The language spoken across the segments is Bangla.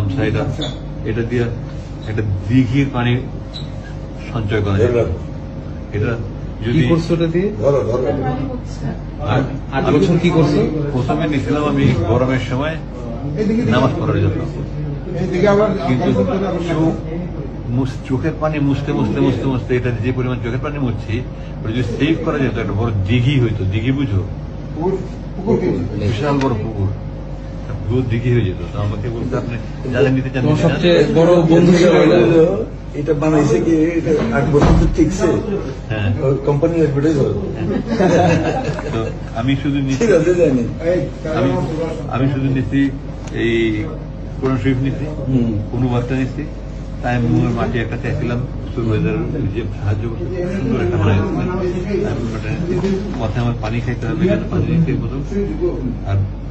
গামছা এটা এটা দিয়ে একটা দিঘির পানি সঞ্চয় করা যায়। এটা যদি করছ ওটা দিয়ে? ধরো ধরো। আর বছর কি করছ? প্রথমে নিয়েছিলাম আমি গরমের সময় নামাজ পড়ার জন্য। কিন্তু চোখের পানি মুছতে মুছতে মুছতে মুছতে এটা যে পরিমাণ চোখের পানি মুছছি ওটা যদি সেভ করা যেত একটা বড় দিঘি হইতো। দিঘি বুঝো? বিশাল বড় পুকুর। হয়ে যেত। তো আমাকে বলতে আপনি যাদের নিতে চান তোমার নিতে চান। সবচেয়ে বড় বন্ধু এটা। এটা। বানাইছে কি আট বছর তো টিকছে। হ্যাঁ। কোম্পানি অ্যাডভার্টাইজ হবে আমি শুধু জানি। আমি আমি শুধু নিচ্ছি এই কোরআন শরীফ নিচ্ছি। অনুবাদটা নিচ্ছি তাই মুয়ের মাটি একটা চাইছিলাম সুরবাইজার যে সাহায্য করতে। সুন্দর একটা মাথায় আমার পানি খাইতে হবে পানি নিতে মতো আর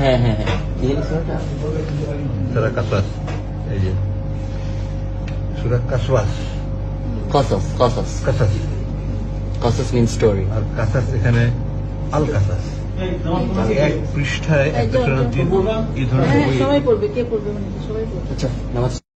হ্যাঁ হ্যাঁ হ্যাঁ। কাসাস এই যে। সুরা কাসওয়াস কসস কসস। কাসাস। কসস মিন স্টোরি আর কাসাস এখানে আল কাসাস। এক পৃষ্ঠায় একটা এই ধরনের হ্যাঁ বই সবাই পড়বে কে পড়বে মানে সবাই পড়বে। আচ্ছা নামাজ